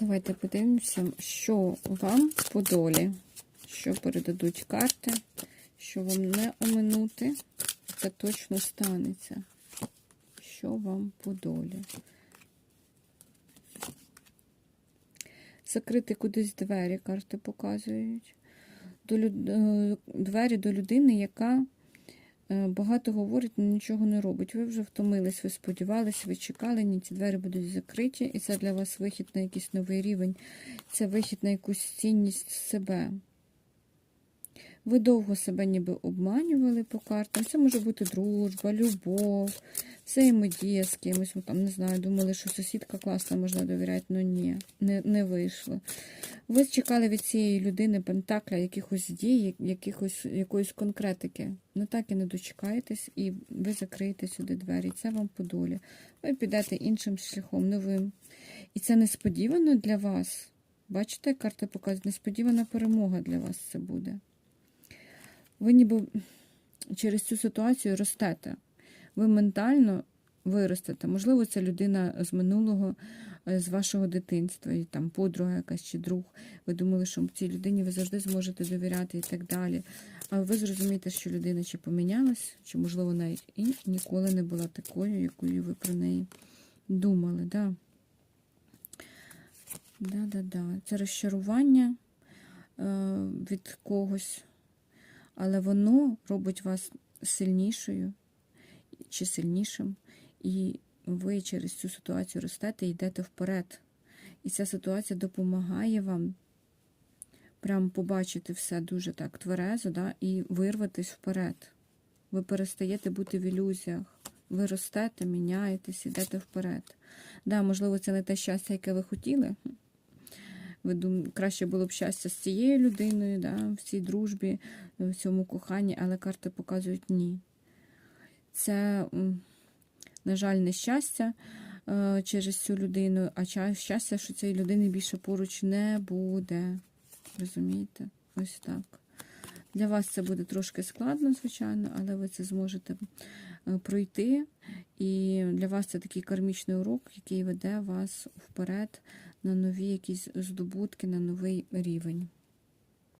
Давайте подивимося, що вам по долі, що передадуть карти, що вам не оминути. Це точно станеться. Що вам по долі? Закрити кудись двері, карти показують. До е, Двері до людини, яка багато говорить, але нічого не робить. Ви вже втомились, ви сподівалися, ви чекали, ні, ці двері будуть закриті, і це для вас вихід на якийсь новий рівень, це вихід на якусь цінність себе. Ви довго себе ніби обманювали по картам. Це може бути дружба, любов, взаємодія з кимось. Ви там, не знаю, думали, що сусідка класна, можна довіряти, але ні, не, не вийшло. Ви чекали від цієї людини пентакля якихось дій, якихось, якоїсь конкретики. Ну так і не дочекаєтесь, і ви закриєте сюди двері. Це вам по долі. Ви підете іншим шляхом, новим. І це несподівано для вас. Бачите, карта показує, несподівана перемога для вас це буде. Ви ніби через цю ситуацію ростете. Ви ментально виростете. Можливо, це людина з минулого, е, з вашого дитинства, і там подруга якась чи друг. Ви думали, що цій людині ви завжди зможете довіряти і так далі. Але ви зрозумієте, що людина чи помінялась, чи, можливо, навіть і ніколи не була такою, якою ви про неї думали. Да? Да-да-да. Це розчарування е, від когось, але воно робить вас сильнішою чи сильнішим, і ви через цю ситуацію ростете і йдете вперед. І ця ситуація допомагає вам прям побачити все дуже так тверезо, да, і вирватися вперед. Ви перестаєте бути в ілюзіях. Ви ростете, міняєтесь, йдете вперед. Да, можливо, це не те щастя, яке ви хотіли. Ви думаєте, краще було б щастя з цією людиною, да, в цій дружбі, в цьому коханні, але карти показують ні. Це, на жаль, не щастя е, через цю людину, а щастя, що цієї людини більше поруч не буде. Розумієте? Ось так. Для вас це буде трошки складно, звичайно, але ви це зможете е, пройти. І для вас це такий кармічний урок, який веде вас вперед на нові якісь здобутки, на новий рівень.